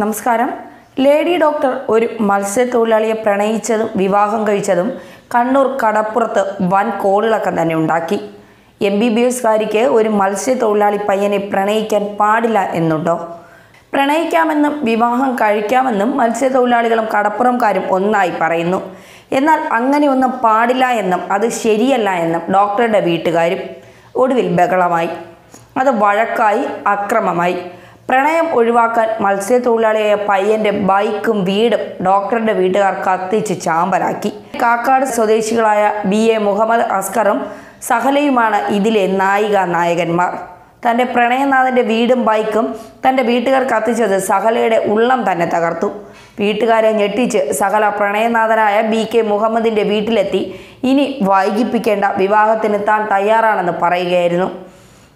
നമസ്കാരം. Lady doctor ഒരു മത്സ്യത്തൊഴിലാളിയെ പ്രണയിച്ചതും വിവാഹം കഴിച്ചതും കണ്ണൂർ കടപ്പുറത്ത് വൻ കോളിളക്കം തന്നെ ഉണ്ടാക്കി. എം ബി ബി എസ്കാരിക്ക് ഒരു മത്സ്യത്തൊഴിലാളി പയ്യനെ പ്രണയിക്കാൻ പാടില്ല എന്നുണ്ടോ? പ്രണയിക്കാമെന്നും വിവാഹം കഴിക്കാമെന്നും മത്സ്യത്തൊഴിലാളികളും കടപ്പുറംകാരും ഒന്നായി പറയുന്നു. എന്നാൽ അങ്ങനെയൊന്നും പാടില്ല എന്നും അത് ശരിയല്ല എന്നും ഡോക്ടറുടെ വീട്ടുകാരും ഒടുവിൽ ബഹളമായി. അത് വഴക്കായി അക്രമമായി. പ്രണയം ഒഴിവാക്കാൻ മത്സ്യത്തൊഴിലാളിയായ പയ്യന്റെ ബൈക്കും വീടും ഡോക്ടറുടെ വീട്ടുകാർ കത്തിച്ച് ചാമ്പലാക്കി. കാക്കാട് സ്വദേശികളായ ബി എ മുഹമ്മദ് അസ്കറും സഹലയുമാണ് ഇതിലെ നായിക നായകന്മാർ. തന്റെ പ്രണയനാഥന്റെ വീടും ബൈക്കും തന്റെ വീട്ടുകാർ കത്തിച്ചത് സഹലയുടെ ഉള്ളം തന്നെ തകർത്തു. വീട്ടുകാരെ ഞെട്ടിച്ച് സഹല പ്രണയനാഥനായ ബി കെ മുഹമ്മദിന്റെ വീട്ടിലെത്തി. ഇനി വൈകിപ്പിക്കേണ്ട വിവാഹത്തിന് താൻ തയ്യാറാണെന്ന് പറയുകയായിരുന്നു.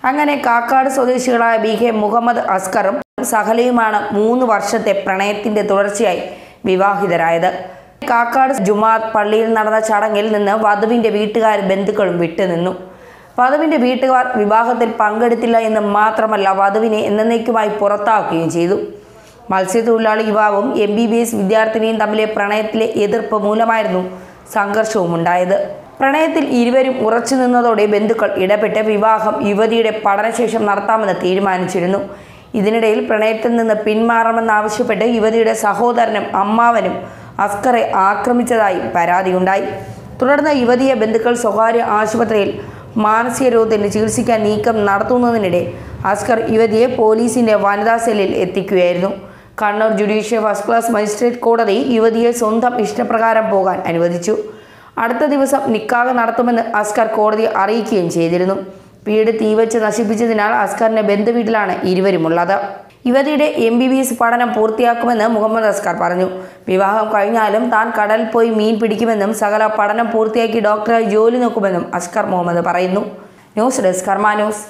അങ്ങനെ കാക്കാട് സ്വദേശികളായ ബി കെ മുഹമ്മദ് അസ്കറും സഹലയുമാണ് മൂന്ന് വർഷത്തെ പ്രണയത്തിന്റെ തുടർച്ചയായി വിവാഹിതരായത്. കാക്കാട് ജുമാത്ത് പള്ളിയിൽ നടന്ന ചടങ്ങിൽ നിന്ന് വധുവിന്റെ വീട്ടുകാർ ബന്ധുക്കളും വിട്ടുനിന്നു വധുവിന്റെ വീട്ടുകാർ വിവാഹത്തിൽ പങ്കെടുത്തില്ല എന്ന് മാത്രമല്ല വധുവിനെ എന്നേക്കുമായി പുറത്താക്കുകയും ചെയ്തു. മത്സ്യത്തൊഴിലാളി യുവാവും എം ബി ബി എസ് വിദ്യാർത്ഥിനിയും തമ്മിലെ പ്രണയത്തിലെ എതിർപ്പ് മൂലമായിരുന്നു സംഘർഷവും ഉണ്ടായത് പ്രണയത്തിൽ ഇരുവരും ഉറച്ചു നിന്നതോടെ ബന്ധുക്കൾ ഇടപെട്ട് വിവാഹം യുവതിയുടെ പഠനശേഷം നടത്താമെന്ന് തീരുമാനിച്ചിരുന്നു. ഇതിനിടയിൽ പ്രണയത്തിൽ നിന്ന് പിന്മാറണമെന്നാവശ്യപ്പെട്ട് യുവതിയുടെ സഹോദരനും അമ്മാവനും അസ്കറെ ആക്രമിച്ചതായി പരാതിയുണ്ടായി. തുടർന്ന് യുവതിയെ ബന്ധുക്കൾ സ്വകാര്യ ആശുപത്രിയിൽ മാനസിക രോഗത്തിന് ചികിത്സിക്കാൻ നീക്കം നടത്തുന്നതിനിടെ അസ്കർ യുവതിയെ പോലീസിന്റെ വനിതാ സെല്ലിൽ എത്തിക്കുകയായിരുന്നു. Kannur judicial first class magistrate കോടതി യുവതിയെ സ്വന്തം ഇഷ്ടപ്രകാരം പോകാൻ അനുവദിച്ചു. അടുത്ത ദിവസം നിക്കാഹ് നടത്തുമെന്ന് അസ്കർ കോടതിയെ അറിയിക്കുകയും ചെയ്തിരുന്നു. വീട് തീവച്ച് നശിപ്പിച്ചതിനാൽ അസ്കറിന്റെ ബന്ധുവീട്ടിലാണ് ഇരുവരുമുള്ളത്. യുവതിയുടെ എം ബി ബി എസ് പഠനം പൂർത്തിയാക്കുമെന്ന് മുഹമ്മദ് അസ്കർ പറഞ്ഞു. വിവാഹം കഴിഞ്ഞാലും താൻ കടൽ പോയി മീൻ പിടിക്കുമെന്നും സകല പഠനം പൂർത്തിയാക്കി ഡോക്ടറായി ജോലി നോക്കുമെന്നും അസ്കർ മുഹമ്മദ് പറയുന്നു. News desk Karma news.